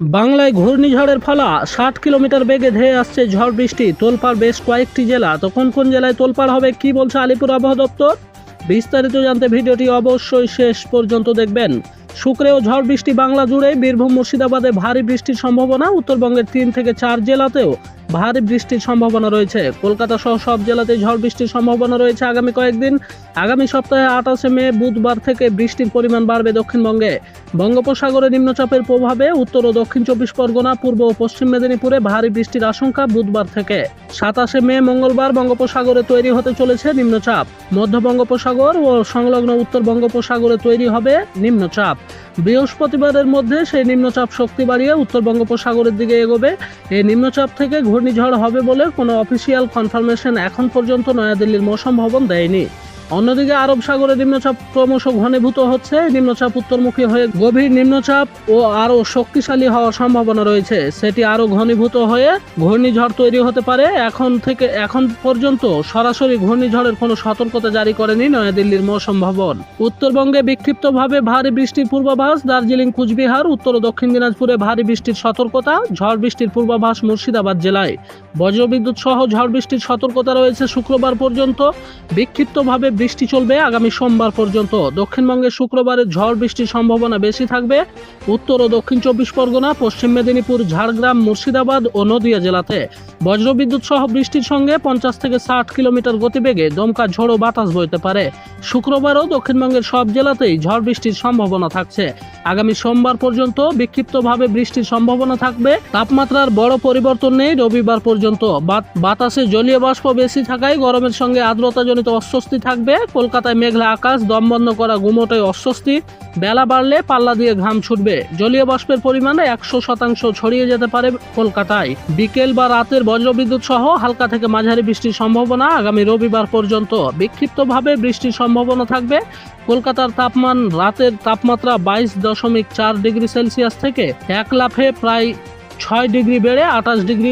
বাংলায় ঘূর্ণিঝড়ের ফলা, ষাট কিলোমিটার বেগে ধেয়ে আসছে ঝড় বৃষ্টি। তোলপাড় বেশ কয়েকটি জেলা। তো কোন কোন জেলায় তোলপাড় হবে, কি বলছে আলিপুর আবহাওয়া দপ্তর? বিস্তারিত জানতে ভিডিওটি অবশ্যই শেষ পর্যন্ত দেখবেন। শুক্রেও ঝড় বৃষ্টি বাংলা জুড়ে বীরভূম মুর্শিদাবাদে ভারী বৃষ্টির সম্ভাবনা, উত্তরবঙ্গের তিন থেকে চার জেলাতেও। ভারী বৃষ্টির সম্ভাবনা রয়েছে। কলকাতা সহ সব জেলাতে ঝড় বৃষ্টির সম্ভাবনা রয়েছে আগামী কয়েকদিন। আগামী সপ্তাহে আঠাশে মে, বুধবার থেকে বৃষ্টির পরিমাণ বাড়বে দক্ষিণবঙ্গে। বঙ্গোপসাগরে নিম্নচাপের প্রভাবে উত্তর ও দক্ষিণ চব্বিশ পরগনা, পূর্ব ও পশ্চিম মেদিনীপুরে ভারী বৃষ্টির আশঙ্কা বুধবার থেকে। সাতাশে মে, মঙ্গলবার বঙ্গোপসাগরে তৈরি হতে চলেছে নিম্নচাপ। মধ্য বঙ্গোপসাগর ও সংলগ্ন উত্তর বঙ্গোপসাগরে তৈরি হবে নিম্নচাপ। বৃহস্পতিবারের মধ্যে সেই নিম্নচাপ শক্তি বাড়িয়ে উত্তর বঙ্গোপসাগরের দিকে এগোবে। এই নিম্নচাপ থেকে ঘূর্ণিঝড় হবে বলে কোনো অফিসিয়াল কনফার্মেশন এখন পর্যন্ত নয়াদিল্লির মৌসম ভবন দেয়নি। অন্যদিকে আরব সাগরে নিম্নচাপ ক্রমশ ঘনীভূত হচ্ছে। নিম্নচাপ উত্তরমুখী হয়ে গভীর নিম্নচাপ ও আরও শক্তিশালী হওয়ার সম্ভাবনা রয়েছে। সেটি আরও ঘনীভূত হয়ে ঘূর্ণিঝড় তৈরি হতে পারে। এখন থেকে এখন পর্যন্ত সরাসরি ঘূর্ণিঝড়ের কোনো সতর্কতা জারি করেনি নয়াদিল্লির মৌসুম ভবন। উত্তরবঙ্গে বিক্ষিপ্তভাবে ভারী বৃষ্টির পূর্বাভাস, দার্জিলিং, কুচবিহার, উত্তর ও দক্ষিণ দিনাজপুরে ভারী বৃষ্টির সতর্কতা, ঝড় বৃষ্টির পূর্বাভাস মুর্শিদাবাদ জেলায়। বজ্রবিদ্যুৎ সহ ঝড় বৃষ্টির সতর্কতা রয়েছে শুক্রবার পর্যন্ত। বিক্ষিপ্তভাবে বৃষ্টি চলবে আগামী সোমবার পর্যন্ত। দক্ষিণবঙ্গে শুক্রবারে ঝড় বৃষ্টির সম্ভাবনা বেশি থাকবে। উত্তর ও দক্ষিণ চব্বিশ পরগনা, পশ্চিম মেদিনীপুর, ঝাড়গ্রাম, মুর্শিদাবাদ ও নদিয়া জেলাতে। বজ্রবিদ্যুৎ সহ বৃষ্টির সঙ্গে পঞ্চাশ থেকে ষাট কিলোমিটার গতিবেগে দমকা ঝোড়ো বাতাস বইতে পারে। শুক্রবারও দক্ষিণবঙ্গের সব জেলাতেই ঝড় বৃষ্টির সম্ভাবনা থাকছে। আগামী সোমবার পর্যন্ত বিক্ষিপ্তভাবে বৃষ্টির সম্ভাবনা থাকবে। তাপমাত্রার বড় পরিবর্তন নেই রবিবার পর্যন্ত। বাত- বাতাসে জলীয় বাষ্প বেশি থাকায় গরমের সঙ্গে আর্দ্রতাজনিত অস্বস্তি থাকবে। কলকাতায় মেঘলা আকাশ, দম বন্ধ করা গুমোটে অস্বস্তি। বেলা বাড়লে পাল্লা দিয়ে ঘাম ছুটবে। জলীয় বাষ্পের পরিমাণে একশো শতাংশ ছড়িয়ে যেতে পারে কলকাতায়। বিকেল বা রাতের বজ্রবিদ্যুৎ সহ হালকা থেকে মাঝারি বৃষ্টির সম্ভাবনা আগামী রবিবার পর্যন্ত। বিক্ষিপ্তভাবে বৃষ্টির সম্ভাবনা থাকবে। কলকাতার তাপমান, রাতের তাপমাত্রা বাইশ দশমিক চার ডিগ্রি সেলসিয়াস থেকে এক লাফে প্রায় ছয় ডিগ্রি বেড়ে আঠাশ ডিগ্রি